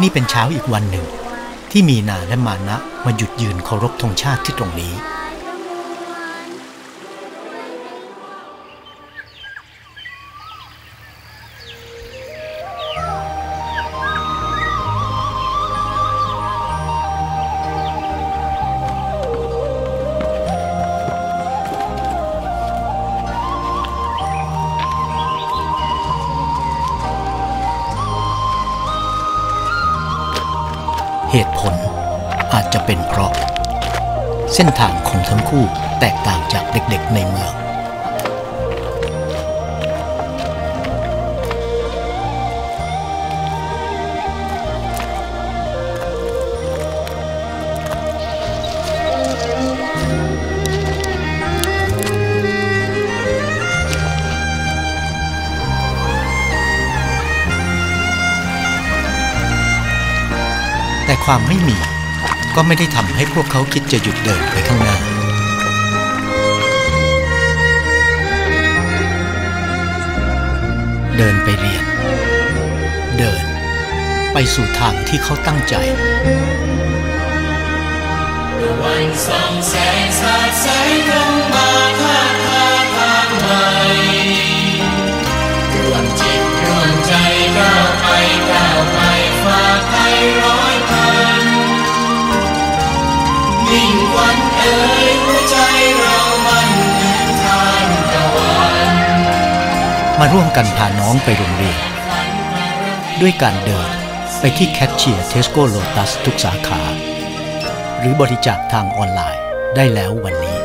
นี่เป็นเช้าอีกวันหนึ่ง ที่มีนาและมานะมาหยุดยืนเคารพธงชาติที่ตรงนี้ เหตุผลอาจจะเป็นเพราะ เส้นทางของทั้งคู่แตกต่างจากเด็กๆในเมือง แต่ความไม่มีก็ไม่ได้ทำให้พวกเขาคิดจะหยุดเดินไปข้างหน้า เดินไปเรียน เดิน ไปสู่ทางที่เขาตั้งใจวันส่องแสงสาดแสงลงมาทา มาร่วมกันพาน้องไปโรงเรียน ด้วยการเดินไปที่แคชเชียร์เทสโก้โลตัสทุกสาขา หรือบริจาคทางออนไลน์ได้แล้ววันนี้